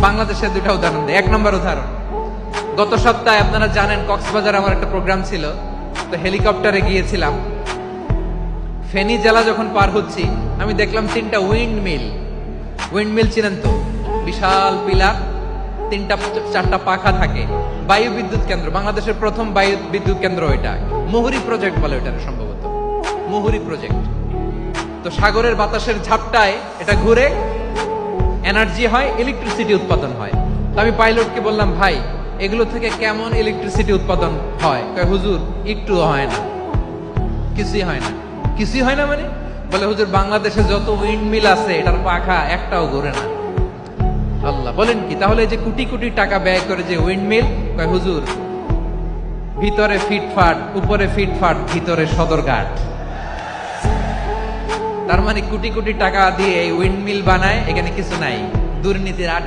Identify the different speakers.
Speaker 1: বাংলাদেশের দুটা উদাহরণ এক নম্বর উদাহরণ। গত সপ্তাহে আপনারা জানেন কক্সবাজার আমার একটা প্রোগ্রাম ছিল। তো হেলিকপ্টারে গিয়েছিলাম। ফেনী জেলা যখন পার হচ্ছি, আমি দেখলাম তিনটা উইন্ড মিল উইন্ড মিল চিনেন তো? বিশাল পিলার তিনটা, চারটা পাখা থাকে। বায়ু বিদ্যুৎ কেন্দ্র, বাংলাদেশের প্রথম বায়ু বিদ্যুৎ কেন্দ্র এটা মুহুরি প্রজেক্ট বলে ওইটা সম্ভবত। মুহুরি প্রজেক্ট। তো সাগরের বাতাসের ঝাপটায় এটা ঘুরে এনার্জি হয় ইলেকট্রিসিটি উৎপাদন হয়। তো আমি পাইলটকে বললাম, ভাই, এগুলো থেকে কেমন ইলেকট্রিসিটি উৎপাদন হয়? হুজুর, একটু হয় না। কিছুই হয় না। কিছুই হয় না মানে? বলে, হুজুর, বাংলাদেশে যত উইন্ড মিল আছে, এটার পাখা একটাও ঘুরে না। আল্লাহ, বলেন কি? তাহলে যে কোটি কোটি টাকা ব্যয় করে যে উইন্ড মিল কয়, হুজুর, ভিতরে ফিটফাট, উপরে ফিটফাট, ভিতরে সদরঘাট। তার মানে কোটি কোটি টাকা দিয়ে উইন্ডমিল উইন্ড বানায় এখানে কিছু নাই। দুর্নীতির আড্ডা।